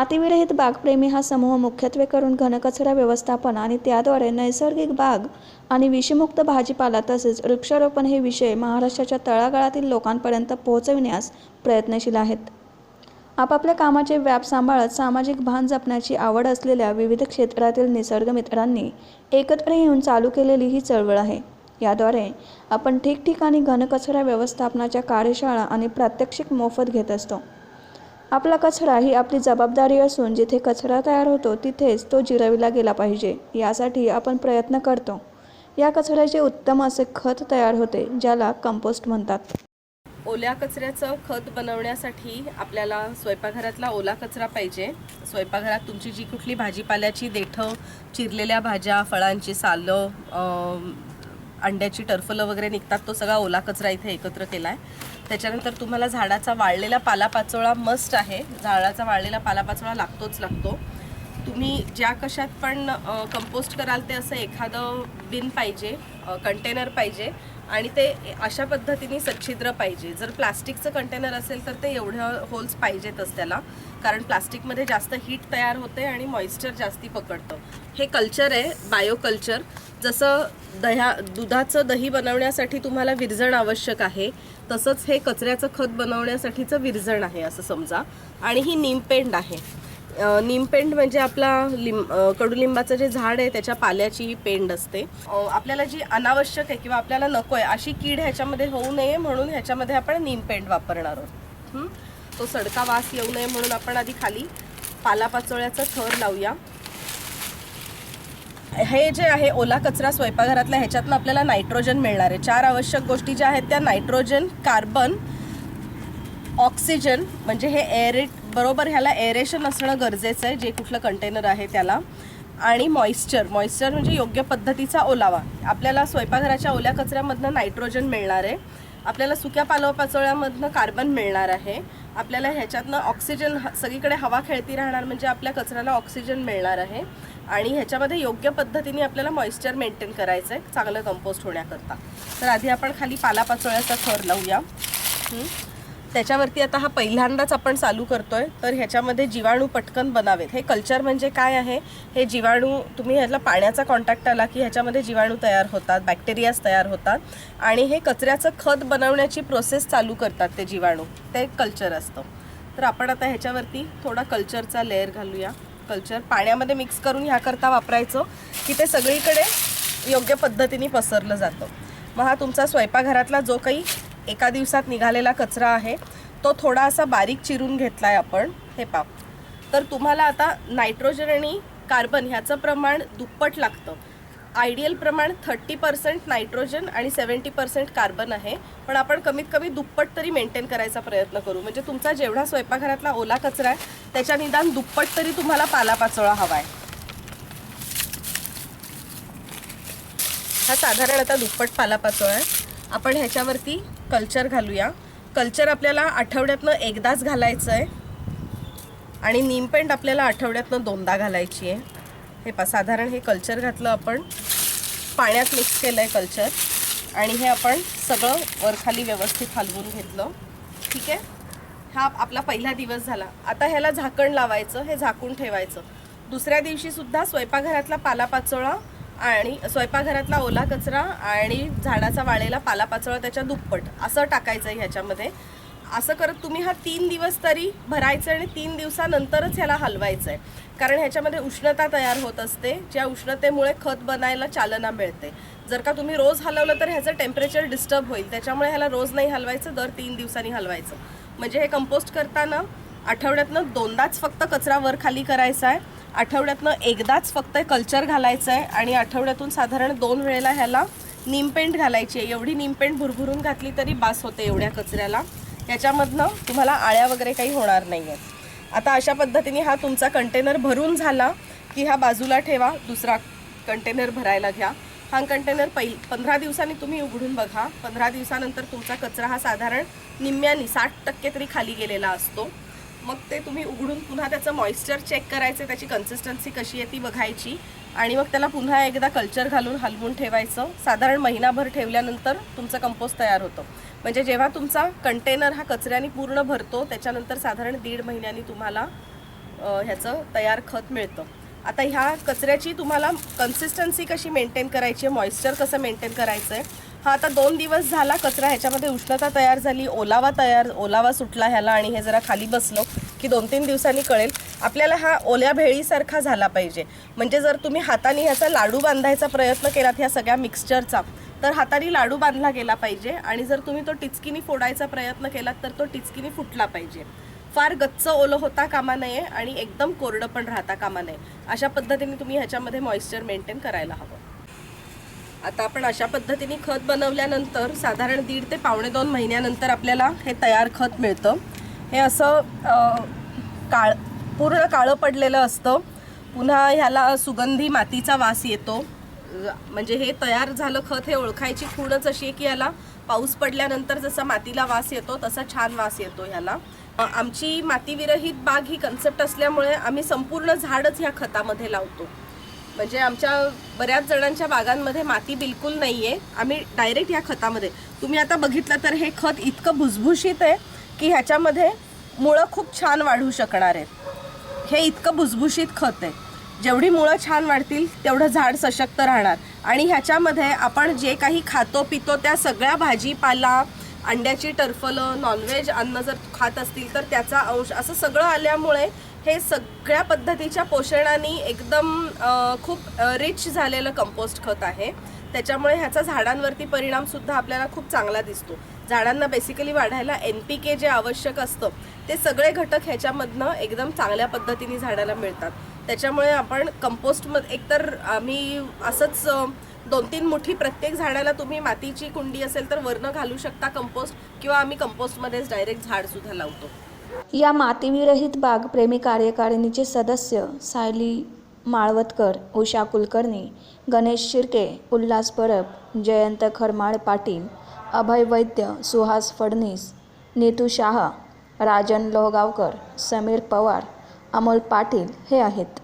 मातीविरहित बागप्रेमी हा समूह मुख्यत्वे करून घनकचरा व्यवस्थापन आणि त्याद्वारे नैसर्गिक बाग आणि विषमुक्त भाजीपाला तसेच वृक्षारोपण हे विषय महाराष्ट्राच्या तळागाळातील लोकांपर्यंत पोहोचविण्यास प्रयत्नशील आहेत. आपापल्या कामाचे व्याप सांभाळत सामाजिक भान जपण्याची आवड असलेल्या विविध क्षेत्रातील निसर्गमित्रांनी एकत्र येऊन चालू केलेली ही चळवळ आहे. याद्वारे आपण ठिकठिकाणी घनकचरा व्यवस्थापनाच्या कार्यशाळा आणि प्रात्यक्षिक मोफत घेत असतो. आपला कचरा ही आपली जबाबदारी असून जिथे कचरा तयार होतो तिथेच तो जिरविला गेला पाहिजे. यासाठी आपण प्रयत्न करतो. या कचऱ्याचे उत्तम असे खत तयार होते ज्याला कंपोस्ट म्हणतात. ओल्या कचऱ्याचं खत बनवण्यासाठी आपल्याला स्वयंपाकघरातला ओला कचरा पाहिजे. स्वयंपाकघरात तुमची जी कुठली भाजीपाल्याची देठं चिरलेल्या भाज्या फळांची सालं अंड्याची टरफलं वगैरे निघतात तो सगळा ओला कचरा इथे एकत्र केला आहे त्याच्यानंतर तुम्हाला झाडाचा वाळलेला पालापाचोळा मस्ट आहे. झाडाचा वाळलेला पालापाचोळा लागतोच लागतो. तुम्ही ज्या कशात पण कंपोस्ट कराल ते असं एखादं बिन पाहिजे कंटेनर पाहिजे आणि ते अशा पद्धतीने सच्छिद्र पाहिजे. जर प्लास्टिकचं कंटेनर असेल तर ते एवढं होल्स पाहिजेतच त्याला. कारण प्लास्टिकमध्ये जास्त हीट तयार होते आणि मॉइश्चर जास्ती पकडतं. हे कल्चर आहे बायो कल्चर जसं दह्या दुधाचं दही बनवण्यासाठी तुम्हाला विरजण आवश्यक आहे तसंच हे कचऱ्याचं खत बनवण्यासाठीचं विरजण आहे असं समजा. आणि ही निमपेंड आहे. निमपेंड म्हणजे आपला लिंब कडुलिंबाचं जे झाड आहे त्याच्या पाल्याची ही पेंड असते. आपल्याला जी अनावश्यक आहे किंवा आपल्याला नको आहे अशी कीड ह्याच्यामध्ये होऊ नये म्हणून ह्याच्यामध्ये आपण निमपेंड वापरणार आहोत. तो सडका वास येऊ नये म्हणून आपण आधी खाली पालापाचोळ्याचं थर लावूया. हे जे आहे ओला कचरा स्वयंपाकघरातला ह्याच्यातनं आपल्याला नायट्रोजन मिळणार आहे. चार आवश्यक गोष्टी ज्या आहेत त्या नायट्रोजन कार्बन ऑक्सिजन म्हणजे हे एरेट बरोबर ह्याला एरेशन असणं गरजेचं आहे जे कुठलं कंटेनर आहे त्याला. आणि मॉइश्चर मॉइश्चर म्हणजे योग्य पद्धतीचा ओलावा. आपल्याला स्वयंपाकघराच्या ओल्या कचऱ्यामधनं नायट्रोजन मिळणार आहे. आपल्याला सुक्या पालोपाचोळ्यामधनं कार्बन मिळणार आहे. आपल्याला ह्याच्यातनं ऑक्सिजन ह- सगळीकडे हवा खेळती राहणार म्हणजे आपल्या कचऱ्याला ऑक्सिजन मिळणार आहे. आणि ह्याच्यामध्ये योग्य पद्धतीने आपल्याला मॉइश्चर मेंटेन करायचं आहे चांगलं कंपोस्ट होण्याकरता. तर आधी आपण खाली पालापाचोळ्याचा थर लावूया. त्याच्यावरती आता हा पहिल्यांदाच आपण चालू करतो आहे तर ह्याच्यामध्ये जीवाणू पटकन बनावेत. हे कल्चर म्हणजे काय आहे? हे जीवाणू तुम्ही ह्याला पाण्याचा कॉन्टॅक्ट आला की ह्याच्यामध्ये जीवाणू तयार होतात बॅक्टेरियाज तयार होतात. आणि हे कचऱ्याचं खत बनवण्याची प्रोसेस चालू करतात ते जीवाणू. ते कल्चर असतं. तर आपण आता ह्याच्यावरती थोडा कल्चरचा लेअर घालूया. कल्चर. पाण्यामध्ये मिक्स करून ह्याकरता वापरायचं की ते सगळीकडे योग्य पद्धतीने पसरलं जातं. मग हा तुमचा स्वयंपाकघरातला जो काही एका दिवसात निघालेला कचरा आहे तो थोडा असा बारीक चिरून घेतला आहे आपण. हे पाप तर तुम्हाला आता नायट्रोजन आणि कार्बन ह्याचं प्रमाण दुप्पट लागतं. आयडियल प्रमाण थर्टी पर्सेंट नायट्रोजन आणि सेवन्टी पर्सेंट कार्बन आहे. पण आपण कमीत कमी दुप्पट तरी मेंटेन करायचा प्रयत्न करू. म्हणजे तुमचा जेवढा स्वयंपाकघरातला ओला कचरा आहे त्याच्या निदान दुप्पट तरी तुम्हाला पालापाचोळा हवा आहे हा साधारण आता दुप्पट पालापाचोळा आहे. आपण ह्याच्यावरती कल्चर घालूया. कल्चर आपल्याला आठवड्यातनं एकदाच घालायचं आहे आणि नीमपेंट आपल्याला आठवड्यातनं दोनदा घालायची आहे हे पा साधारण हे कल्चर घातलं आपण. पाण्यात मिक्स केलं आहे कल्चर. आणि हे आपण सगळं वरखाली व्यवस्थित हलवून घेतलं. ठीक आहे? हा आपला पहिला दिवस झाला. आता ह्याला झाकण लावायचं हे झाकून ठेवायचं. दुसऱ्या दिवशीसुद्धा स्वयंपाकघरातला पालापाचोळा आणि स्वयंपाकघरातला ओला कचरा आणि झाडाचा वाळेला पालापाचोळा त्याच्या दुप्पट असं टाकायचं आहे ह्याच्यामध्ये. असं करत तुम्ही हा तीन दिवस तरी भरायचं आणि तीन दिवसानंतरच ह्याला हलवायचं आहे कारण ह्याच्यामध्ये उष्णता तयार होत असते ज्या उष्णतेमुळे खत बनायला चालना मिळते. जर का तुम्ही रोज हलवलं तर ह्याचं टेम्परेचर डिस्टर्ब होईल. त्याच्यामुळे ह्याला रोज नाही हलवायचं दर तीन दिवसांनी हलवायचं. म्हणजे हे कंपोस्ट करताना आठवड्यातनं दोनदाच फक्त कचरा वर खाली करायचा आहे आठवड्यातनं एकदाच फक्त कल्चर घालायचं आहे आणि आठवड्यातून साधारण दोन वेळेला ह्याला निमपेंट घालायची आहे. एवढी निमपेंट भुरभुरून घातली तरी बास होते एवढ्या कचऱ्याला. याच्यामधनं तुम्हाला आळ्या वगैरे काही होणार नाही आहेत आता अशा पद्धतीने हा तुमचा कंटेनर भरून झाला की हा बाजूला ठेवा दुसरा कंटेनर भरायला घ्या. हा कंटेनर पहि पंधरा दिवसांनी तुम्ही उघडून बघा. पंधरा दिवसानंतर तुमचा कचरा हा साधारण निम्म्यानी साठ टक्के तरी खाली गेलेला असतो. मग ते तुम्ही उघडून पुन्हा त्याचं मॉइश्चर चेक करायचं त्याची कन्सिस्टन्सी कशी आहे ती बघायची. आणि मग त्याला पुन्हा एकदा कल्चर घालून हलवून ठेवायचं. साधारण महिनाभर ठेवल्यानंतर तुमचं कंपोस्ट तयार होतं. म्हणजे जेव्हा तुमचा कंटेनर हा कचऱ्याने पूर्ण भरतो त्याच्यानंतर साधारण दीड महिन्यानी तुम्हाला ह्याचं तयार खत मिळतं. आता ह्या कचऱ्याची तुम्हाला कन्सिस्टन्सी कशी मेंटेन करायची आहे? मॉइश्चर कसं मेंटेन करायचं आहे? हा आता दोन दिवस झाला कचरा ह्याच्यामध्ये उष्णता तयार झाली ओलावा तयार ओलावा सुटला ह्याला आणि हे जरा खाली बसलो की दोन तीन दिवसांनी कळेल. आपल्याला हा ओल्या भेळीसारखा झाला पाहिजे. म्हणजे जर तुम्ही हाताने ह्याचा लाडू बांधायचा प्रयत्न केलात ह्या सगळ्या मिक्सचरचा तर हाताने लाडू बांधला गेला पाहिजे आणि जर तुम्ही तो टिचकीनी फोडायचा प्रयत्न केलात तर तो टिचकीनी फुटला पाहिजे. फार गच्च ओलं होता कामा नये आणि एकदम कोरडं पण राहता कामा नये. अशा पद्धतीने तुम्ही ह्याच्यामध्ये मॉइश्चर मेंटेन करायला हवं. आता आपण अशा पद्धतीने खत बनवल्यानंतर साधारण दीड ते पावणे दोन महिन्यानंतर आपल्याला हे तयार खत मिळतं. हे असं काळ पूर्ण काळं पडलेलं असतं. पुन्हा ह्याला सुगंधी मातीचा वास येतो. म्हणजे हे तयार झालं खत हे ओळखायची खूणच अशी आहे की याला पाऊस पडल्यानंतर जसा मातीला वास येतो तसा छान वास येतो ह्याला. आमची मातीविरहित बाग ही कन्सेप्ट असल्यामुळे आम्ही संपूर्ण झाडच ह्या खतामध्ये लावतो. म्हणजे आमच्या बऱ्याच जणांच्या बागांमध्ये माती बिलकुल नाही आहे आम्ही डायरेक्ट या खतामध्ये. तुम्ही आता बघितलं तर हे खत इतकं भुसभुशीत आहे की ह्याच्यामध्ये मुळं खूप छान वाढू शकणार आहेत. हे इतकं भुसभुशीत खत आहे. जेवढी मुळं छान वाढतील तेवढं झाड सशक्त राहणार. आणि ह्याच्यामध्ये आपण जे काही खातो पितो त्या सगळ्या भाजीपाला अंड्याची टरफलं नॉनव्हेज अन्न जर खात असतील तर त्याचा अंश असं सगळं आल्यामुळे हे सगळ्या पद्धतीच्या पोषणाने एकदम खूप रिच झालेलं कंपोस्ट खत आहे. त्याच्यामुळे ह्याचा झाडांवरती परिणामसुद्धा आपल्याला खूप चांगला दिसतो. झाडांना बेसिकली वाढायला एन पी के जे आवश्यक असतं ते सगळे घटक ह्याच्यामधनं एकदम चांगल्या पद्धतीने झाडाला मिळतात. त्याच्यामुळे आपण कंपोस्टमध्ये एकतर आम्ही असंच दोन तीन मुठी प्रत्येक झाडाला तुम्ही मातीची कुंडी असेल तर वरनं घालू शकता कंपोस्ट किंवा आम्ही कंपोस्टमध्येच डायरेक्ट झाडसुद्धा लावतो. या मातीविरहित बाग प्रेमी कार्यकारिणीचे सदस्य सायली माळवतकर उषा कुलकर्णी गणेश शिर्के उल्हास परब जयंत खरमाळ पाटील अभय वैद्य सुहास फडणीस नीतू शाह राजन लोहगावकर समीर पवार अमोल पाटील हे आहेत.